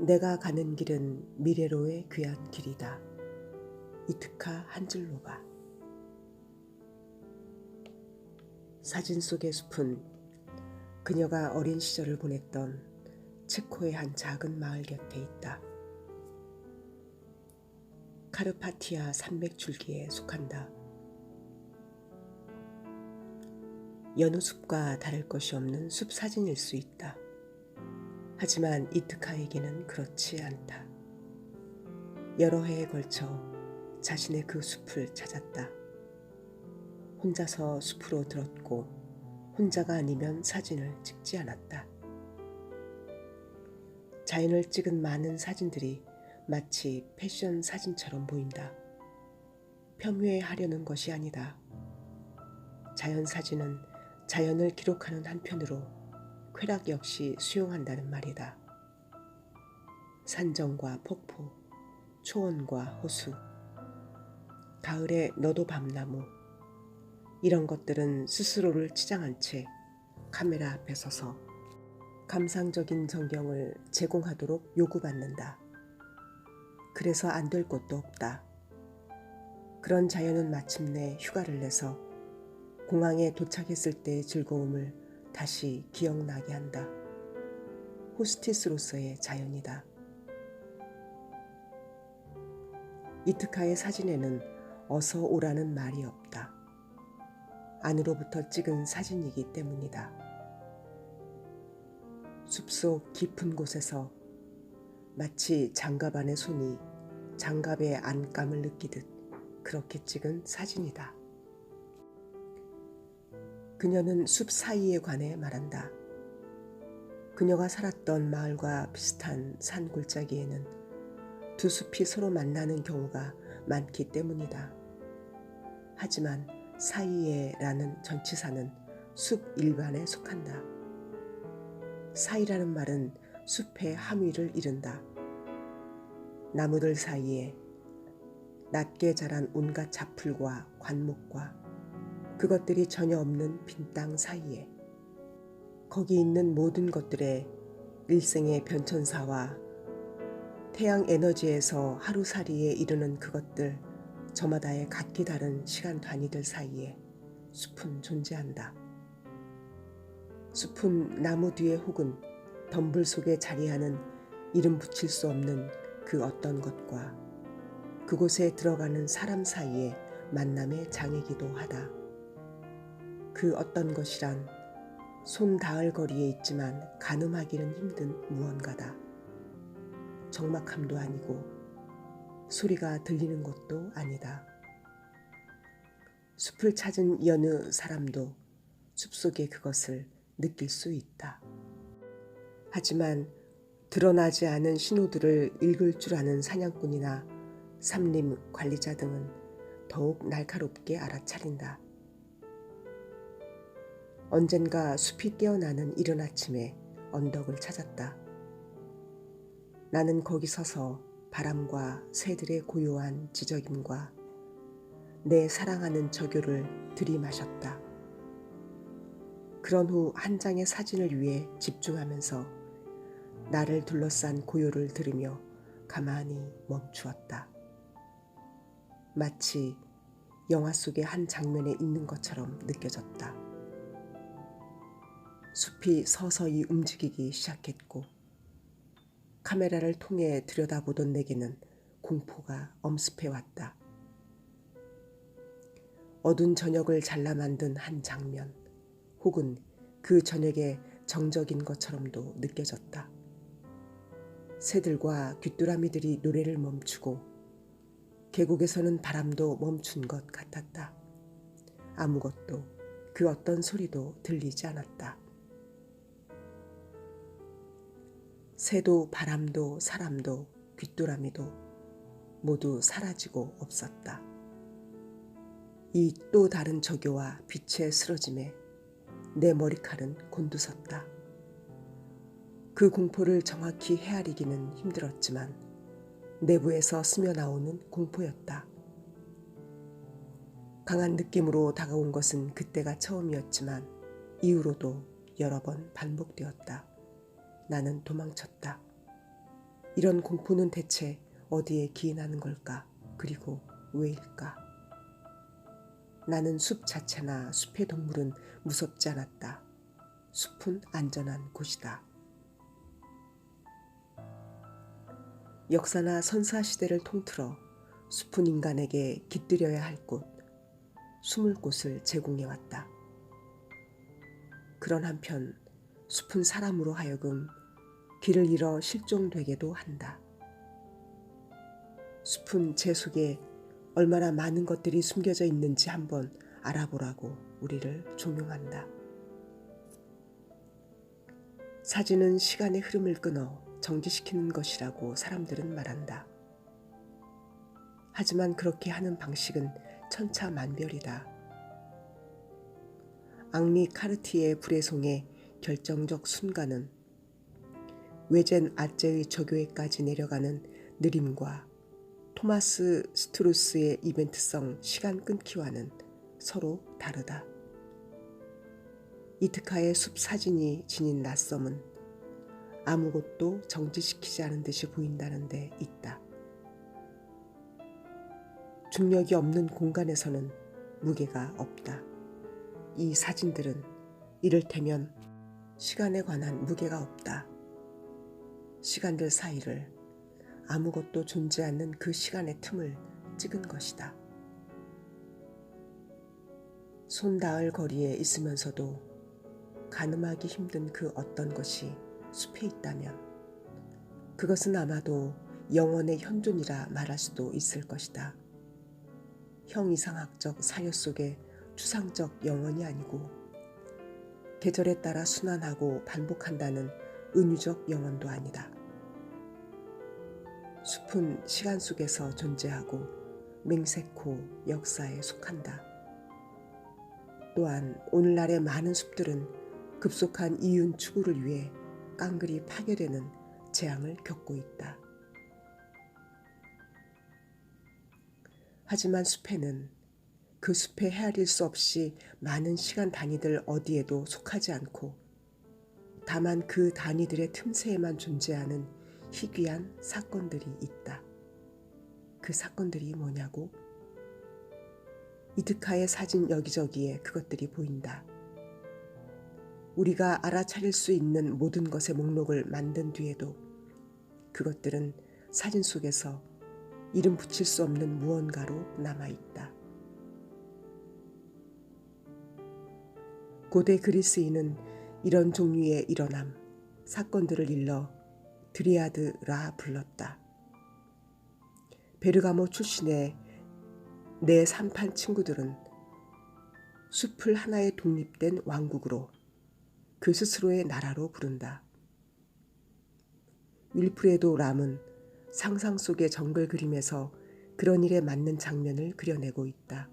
내가 가는 길은 미래로의 귀한 길이다. 이트카 한줄로바 사진 속의 숲은 그녀가 어린 시절을 보냈던 체코의 한 작은 마을 곁에 있다. 카르파티아 산맥 줄기에 속한다. 여느 숲과 다를 것이 없는 숲 사진일 수 있다. 하지만 이트카에게는 그렇지 않다. 여러 해에 걸쳐 자신의 그 숲을 찾았다. 혼자서 숲으로 들었고 혼자가 아니면 사진을 찍지 않았다. 자연을 찍은 많은 사진들이 마치 패션 사진처럼 보인다. 폄훼하려는 것이 아니다. 자연 사진은 자연을 기록하는 한편으로 쾌락 역시 수용한다는 말이다. 산정과 폭포, 초원과 호수, 가을의 너도 밤나무, 이런 것들은 스스로를 치장한 채 카메라 앞에 서서 감상적인 전경을 제공하도록 요구받는다. 그래서 안 될 것도 없다. 그런 자연은 마침내 휴가를 내서 공항에 도착했을 때의 즐거움을 다시 기억나게 한다. 호스티스로서의 자연이다. 이트카의 사진에는 어서 오라는 말이 없다. 안으로부터 찍은 사진이기 때문이다. 숲속 깊은 곳에서 마치 장갑 안의 손이 장갑의 안감을 느끼듯 그렇게 찍은 사진이다. 그녀는 숲 사이에 관해 말한다. 그녀가 살았던 마을과 비슷한 산 골짜기에는 두 숲이 서로 만나는 경우가 많기 때문이다. 하지만 사이에라는 전치사는 숲 일반에 속한다. 사이라는 말은 숲의 함위를 이른다. 나무들 사이에 낮게 자란 온갖 잡풀과 관목과 그것들이 전혀 없는 빈 땅 사이에 거기 있는 모든 것들의 일생의 변천사와 태양 에너지에서 하루살이에 이르는 그것들 저마다의 각기 다른 시간 단위들 사이에 숲은 존재한다. 숲은 나무 뒤에 혹은 덤불 속에 자리하는 이름 붙일 수 없는 그 어떤 것과 그곳에 들어가는 사람 사이의 만남의 장이기도 하다. 그 어떤 것이란 손 닿을 거리에 있지만 가늠하기는 힘든 무언가다. 적막함도 아니고 소리가 들리는 것도 아니다. 숲을 찾은 여느 사람도 숲속의 그것을 느낄 수 있다. 하지만 드러나지 않은 신호들을 읽을 줄 아는 사냥꾼이나 삼림 관리자 등은 더욱 날카롭게 알아차린다. 언젠가 숲이 깨어나는 이른 아침에 언덕을 찾았다. 나는 거기 서서 바람과 새들의 고요한 지적임과 내 사랑하는 저교를 들이마셨다. 그런 후 한 장의 사진을 위해 집중하면서 나를 둘러싼 고요를 들으며 가만히 멈추었다. 마치 영화 속의 한 장면에 있는 것처럼 느껴졌다. 숲이 서서히 움직이기 시작했고 카메라를 통해 들여다보던 내게는 공포가 엄습해 왔다. 어두운 저녁을 잘라 만든 한 장면 혹은 그 저녁의 정적인 것처럼도 느껴졌다. 새들과 귀뚜라미들이 노래를 멈추고 계곡에서는 바람도 멈춘 것 같았다. 아무것도 그 어떤 소리도 들리지 않았다. 새도 바람도 사람도 귀뚜라미도 모두 사라지고 없었다. 이 또 다른 저교와 빛의 쓰러짐에 내 머리칼은 곤두섰다. 그 공포를 정확히 헤아리기는 힘들었지만 내부에서 스며 나오는 공포였다. 강한 느낌으로 다가온 것은 그때가 처음이었지만 이후로도 여러 번 반복되었다. 나는 도망쳤다. 이런 공포는 대체 어디에 기인하는 걸까? 그리고 왜일까? 나는 숲 자체나 숲의 동물은 무섭지 않았다. 숲은 안전한 곳이다. 역사나 선사 시대를 통틀어 숲은 인간에게 깃들여야 할 곳, 숨을 곳을 제공해 왔다. 그런 한편 숲은 사람으로 하여금 길을 잃어 실종되게도 한다. 숲은 제 속에 얼마나 많은 것들이 숨겨져 있는지 한번 알아보라고 우리를 종용한다. 사진은 시간의 흐름을 끊어 정지시키는 것이라고 사람들은 말한다. 하지만 그렇게 하는 방식은 천차만별이다. 앙리 카르티의 불의 송의 결정적 순간은 외젠 아제의 저교회까지 내려가는 느림과 토마스 스트루스의 이벤트성 시간 끊기와는 서로 다르다. 이트카의 숲 사진이 지닌 낯섦은 아무것도 정지시키지 않은 듯이 보인다는 데 있다. 중력이 없는 공간에서는 무게가 없다. 이 사진들은 이를테면 시간에 관한 무게가 없다. 시간들 사이를 아무것도 존재 않는 그 시간의 틈을 찍은 것이다. 손 닿을 거리에 있으면서도 가늠하기 힘든 그 어떤 것이 숲에 있다면 그것은 아마도 영원의 현존이라 말할 수도 있을 것이다. 형이상학적 사유 속에 추상적 영원이 아니고 계절에 따라 순환하고 반복한다는 은유적 영원도 아니다. 숲은 시간 속에서 존재하고 맹세코 역사에 속한다. 또한 오늘날의 많은 숲들은 급속한 이윤 추구를 위해 깡그리 파괴되는 재앙을 겪고 있다. 하지만 숲에는 그 숲에 헤아릴 수 없이 많은 시간 단위들 어디에도 속하지 않고 다만 그 단위들의 틈새에만 존재하는 희귀한 사건들이 있다. 그 사건들이 뭐냐고? 이드카의 사진 여기저기에 그것들이 보인다. 우리가 알아차릴 수 있는 모든 것의 목록을 만든 뒤에도 그것들은 사진 속에서 이름 붙일 수 없는 무언가로 남아있다. 고대 그리스인은 이런 종류의 일어남, 사건들을 일러 드리아드라 불렀다. 베르가모 출신의 내 삼판 친구들은 숲을 하나의 독립된 왕국으로 그 스스로의 나라로 부른다. 윌프레도 람은 상상 속의 정글 그림에서 그런 일에 맞는 장면을 그려내고 있다.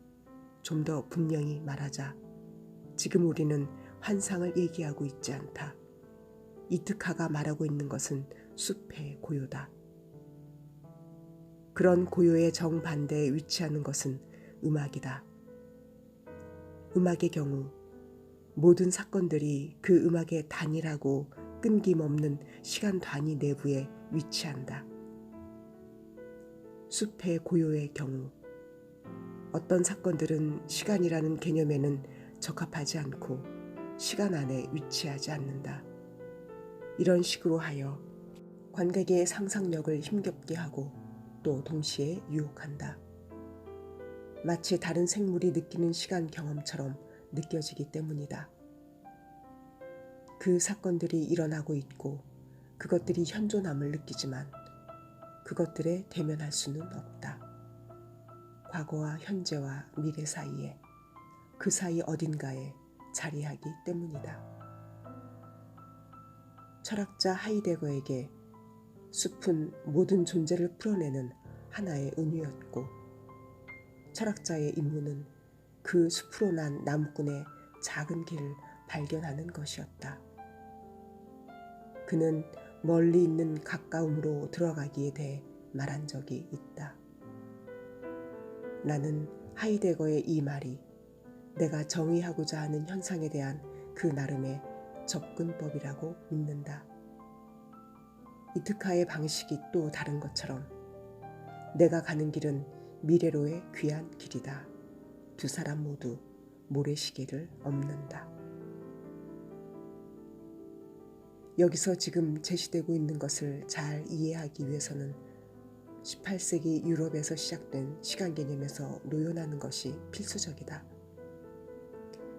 좀 더 분명히 말하자. 지금 우리는 환상을 얘기하고 있지 않다. 이특하가 말하고 있는 것은 숲의 고요다. 그런 고요의 정반대에 위치하는 것은 음악이다. 음악의 경우 모든 사건들이 그 음악의 단일하고 끊김없는 시간 단위 내부에 위치한다. 숲의 고요의 경우 어떤 사건들은 시간이라는 개념에는 적합하지 않고 시간 안에 위치하지 않는다. 이런 식으로 하여 관객의 상상력을 힘겹게 하고 또 동시에 유혹한다. 마치 다른 생물이 느끼는 시간 경험처럼 느껴지기 때문이다. 그 사건들이 일어나고 있고 그것들이 현존함을 느끼지만 그것들에 대면할 수는 없다. 과거와 현재와 미래 사이에 그 사이 어딘가에 자리하기 때문이다. 철학자 하이데거에게 숲은 모든 존재를 풀어내는 하나의 은유였고 철학자의 임무는 그 숲으로 난 나무꾼의 작은 길을 발견하는 것이었다. 그는 멀리 있는 가까움으로 들어가기에 대해 말한 적이 있다. 나는 하이데거의 이 말이 내가 정의하고자 하는 현상에 대한 그 나름의 접근법이라고 믿는다. 이트카의 방식이 또 다른 것처럼 내가 가는 길은 미래로의 귀한 길이다. 두 사람 모두 모래시계를 엎는다. 여기서 지금 제시되고 있는 것을 잘 이해하기 위해서는 18세기 유럽에서 시작된 시간 개념에서 노연하는 것이 필수적이다.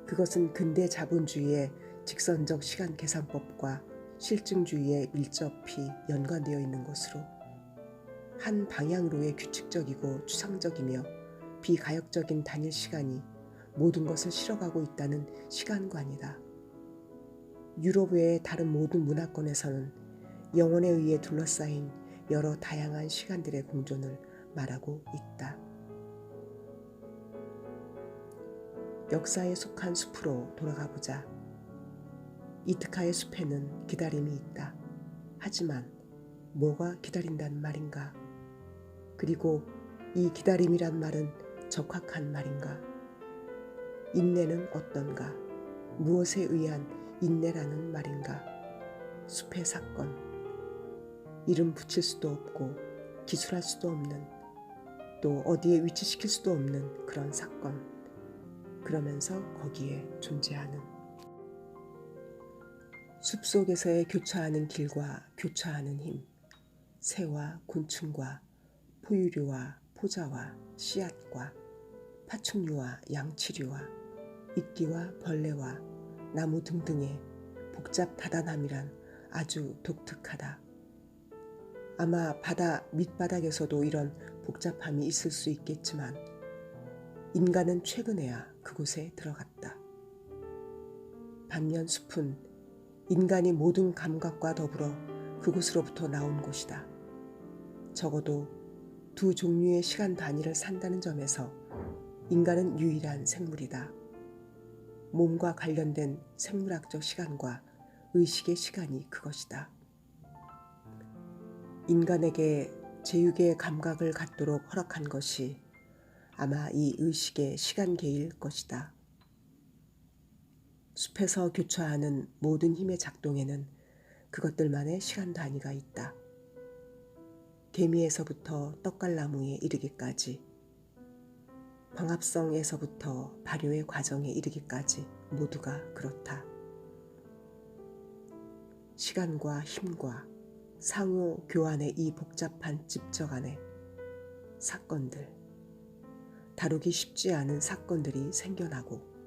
그것은 근대 자본주의의 직선적 시간 계산법과 실증주의에 밀접히 연관되어 있는 것으로 한 방향으로의 규칙적이고 추상적이며 비가역적인 단일 시간이 모든 것을 실어가고 있다는 시간관이다. 유럽 외의 다른 모든 문화권에서는 영혼에 의해 둘러싸인 여러 다양한 시간들의 공존을 말하고 있다. 역사에 속한 숲으로 돌아가 보자. 이트카의 숲에는 기다림이 있다. 하지만 뭐가 기다린다는 말인가? 그리고 이 기다림이란 말은 적확한 말인가? 인내는 어떤가? 무엇에 의한 인내라는 말인가? 숲의 사건. 이름 붙일 수도 없고 기술할 수도 없는 또 어디에 위치시킬 수도 없는 그런 사건. 그러면서 거기에 존재하는 숲 속에서의 교차하는 길과 교차하는 힘, 새와 곤충과 포유류와 포자와 씨앗과 파충류와 양치류와 이끼와 벌레와 나무 등등의 복잡 다단함이란 아주 독특하다. 아마 바다 밑바닥에서도 이런 복잡함이 있을 수 있겠지만 인간은 최근에야 그곳에 들어갔다. 반면 숲은 인간이 모든 감각과 더불어 그곳으로부터 나온 곳이다. 적어도 두 종류의 시간 단위를 산다는 점에서 인간은 유일한 생물이다. 몸과 관련된 생물학적 시간과 의식의 시간이 그것이다. 인간에게 제육의 감각을 갖도록 허락한 것이 아마 이 의식의 시간계일 것이다. 숲에서 교차하는 모든 힘의 작동에는 그것들만의 시간 단위가 있다. 개미에서부터 떡갈나무에 이르기까지, 광합성에서부터 발효의 과정에 이르기까지 모두가 그렇다. 시간과 힘과 상호 교환의 이 복잡한 집적 안에 사건들, 다루기 쉽지 않은 사건들이 생겨나고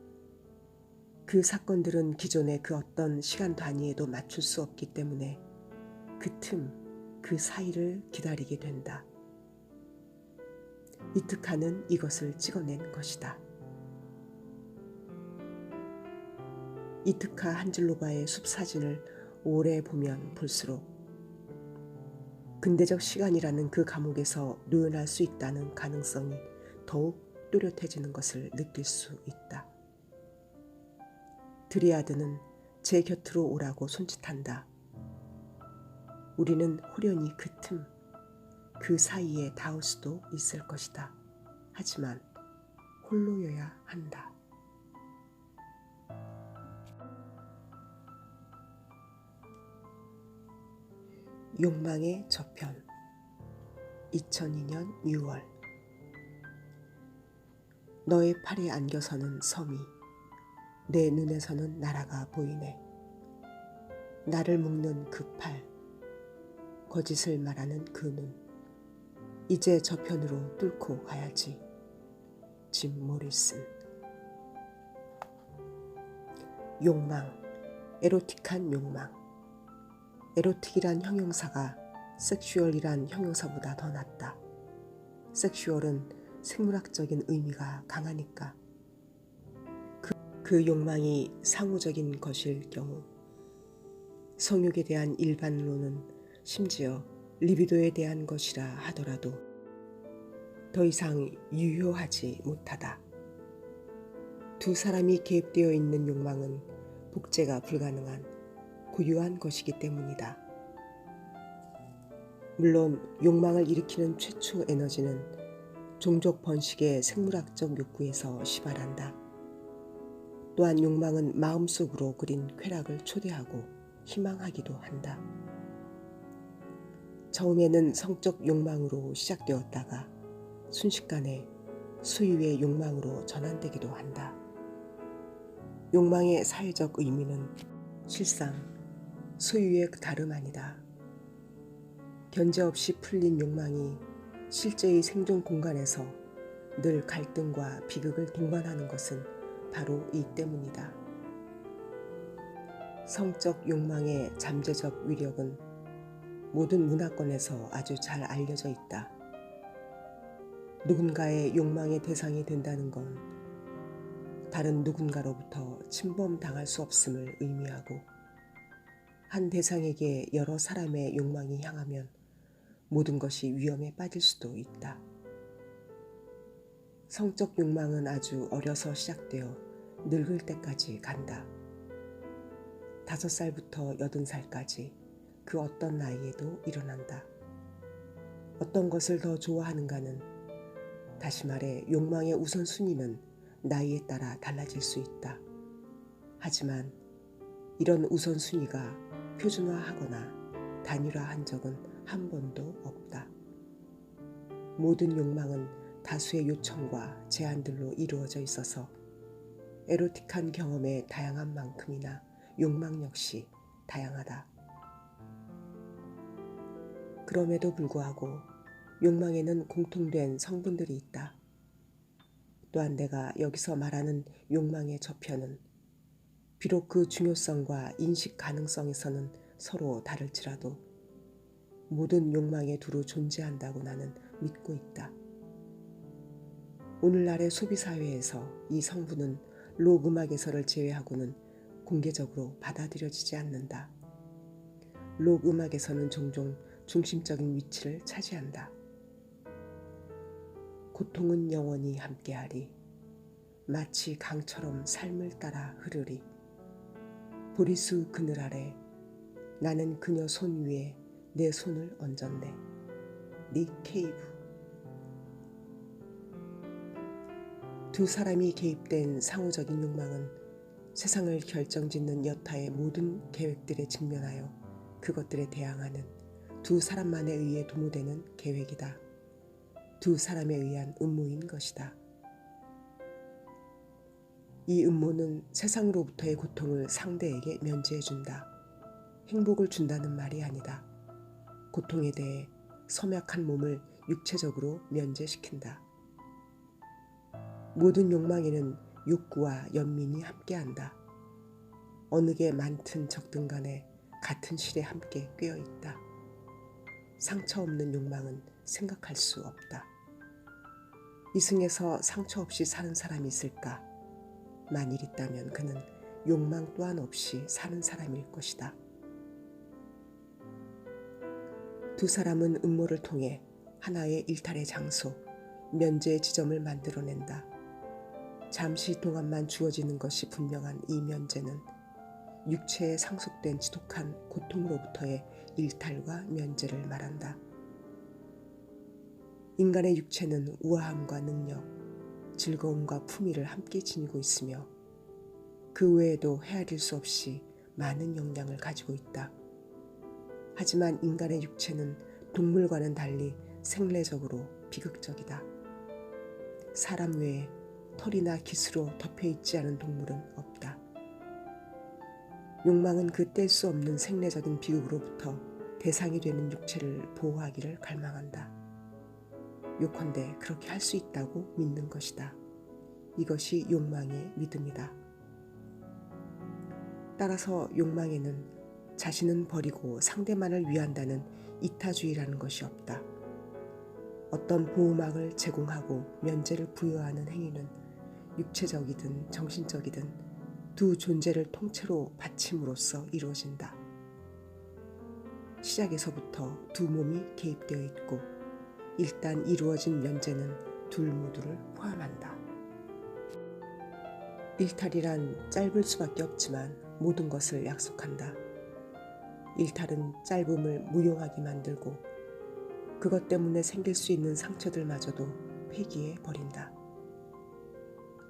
그 사건들은 기존의 그 어떤 시간 단위에도 맞출 수 없기 때문에 그 틈, 그 사이를 기다리게 된다. 이특하는 이것을 찍어낸 것이다. 이특하 한질로바의 숲 사진을 오래 보면 볼수록 근대적 시간이라는 그 감옥에서 노연할 수 있다는 가능성이 더욱 뚜렷해지는 것을 느낄 수 있다. 드리아드는 제 곁으로 오라고 손짓한다. 우리는 호련히 그 틈, 그 사이에 닿을 수도 있을 것이다. 하지만 홀로여야 한다. 욕망의 저편 2002년 6월 너의 팔에 안겨서는 섬이 내 눈에서는 나라가 보이네. 나를 묶는 그 팔, 거짓을 말하는 그 눈. 이제 저편으로 뚫고 가야지. 짐 모리슨. 욕망, 에로틱한 욕망. 에로틱이란 형용사가 섹슈얼이란 형용사보다 더 낫다. 섹슈얼은 생물학적인 의미가 강하니까. 그, 그 욕망이 상호적인 것일 경우 성욕에 대한 일반론은 심지어 리비도에 대한 것이라 하더라도 더 이상 유효하지 못하다. 두 사람이 개입되어 있는 욕망은 복제가 불가능한 고유한 것이기 때문이다. 물론 욕망을 일으키는 최초 에너지는 종족 번식의 생물학적 욕구에서 시발한다. 또한 욕망은 마음속으로 그린 쾌락을 초대하고 희망하기도 한다. 처음에는 성적 욕망으로 시작되었다가 순식간에 소유의 욕망으로 전환되기도 한다. 욕망의 사회적 의미는 실상 소유의 그 다름 아니다. 견제 없이 풀린 욕망이 실제의 생존 공간에서 늘 갈등과 비극을 동반하는 것은 바로 이 때문이다. 성적 욕망의 잠재적 위력은 모든 문화권에서 아주 잘 알려져 있다. 누군가의 욕망의 대상이 된다는 건 다른 누군가로부터 침범당할 수 없음을 의미하고 한 대상에게 여러 사람의 욕망이 향하면 모든 것이 위험에 빠질 수도 있다. 성적 욕망은 아주 어려서 시작되어 늙을 때까지 간다. 다섯 살부터 여든 살까지 그 어떤 나이에도 일어난다. 어떤 것을 더 좋아하는가는 다시 말해 욕망의 우선순위는 나이에 따라 달라질 수 있다. 하지만 이런 우선순위가 표준화하거나 단일화한 적은 한 번도 없다. 모든 욕망은 다수의 요청과 제한들로 이루어져 있어서 에로틱한 경험의 다양한 만큼이나 욕망 역시 다양하다. 그럼에도 불구하고 욕망에는 공통된 성분들이 있다. 또한 내가 여기서 말하는 욕망의 저편은 비록 그 중요성과 인식 가능성에서는 서로 다를지라도 모든 욕망에 두루 존재한다고 나는 믿고 있다. 오늘날의 소비 사회에서 이 성분은 록 음악에서를 제외하고는 공개적으로 받아들여지지 않는다. 록 음악에서는 종종 중심적인 위치를 차지한다. 고통은 영원히 함께하리. 마치 강처럼 삶을 따라 흐르리. 보리수 그늘 아래 나는 그녀 손 위에 내 손을 얹었네. 닉 케이브. 두 사람이 개입된 상호적인 욕망은 세상을 결정짓는 여타의 모든 계획들에 직면하여 그것들에 대항하는 두 사람만에 의해 도모되는 계획이다. 두 사람에 의한 음모인 것이다. 이 음모는 세상으로부터의 고통을 상대에게 면제해준다. 행복을 준다는 말이 아니다. 고통에 대해 섬약한 몸을 육체적으로 면제시킨다. 모든 욕망에는 욕구와 연민이 함께한다. 어느 게 많든 적든 간에 같은 실에 함께 꿰어 있다. 상처 없는 욕망은 생각할 수 없다. 이승에서 상처 없이 사는 사람이 있을까? 만일 있다면 그는 욕망 또한 없이 사는 사람일 것이다. 두 사람은 음모를 통해 하나의 일탈의 장소, 면제의 지점을 만들어낸다. 잠시 동안만 주어지는 것이 분명한 이 면제는 육체에 상속된 지독한 고통으로부터의 일탈과 면제를 말한다. 인간의 육체는 우아함과 능력, 즐거움과 품위를 함께 지니고 있으며 그 외에도 헤아릴 수 없이 많은 역량을 가지고 있다. 하지만 인간의 육체는 동물과는 달리 생리적으로 비극적이다. 사람 외에 털이나 깃으로 덮여 있지 않은 동물은 없다. 욕망은 그 뗄 수 없는 생리적인 비극으로부터 대상이 되는 육체를 보호하기를 갈망한다. 요컨대 그렇게 할 수 있다고 믿는 것이다. 이것이 욕망의 믿음이다. 따라서 욕망에는 자신은 버리고 상대만을 위한다는 이타주의라는 것이 없다. 어떤 보호막을 제공하고 면제를 부여하는 행위는 육체적이든 정신적이든 두 존재를 통째로 받침으로써 이루어진다. 시작에서부터 두 몸이 개입되어 있고 일단 이루어진 면제는 둘 모두를 포함한다. 일탈이란 짧을 수밖에 없지만 모든 것을 약속한다. 일탈은 짧음을 무용하게 만들고 그것 때문에 생길 수 있는 상처들마저도 폐기해 버린다.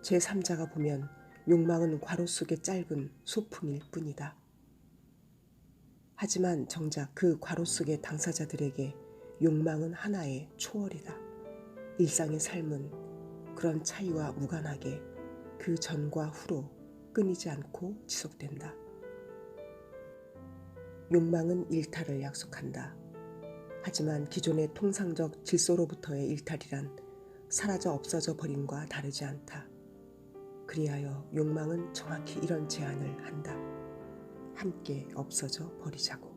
제3자가 보면 욕망은 괄호 속의 짧은 소풍일 뿐이다. 하지만 정작 그 과로 속의 당사자들에게 욕망은 하나의 초월이다. 일상의 삶은 그런 차이와 무관하게 그 전과 후로 끊이지 않고 지속된다. 욕망은 일탈을 약속한다. 하지만 기존의 통상적 질서로부터의 일탈이란 사라져 없어져 버림과 다르지 않다. 그리하여 욕망은 정확히 이런 제안을 한다. 함께 없어져 버리자고.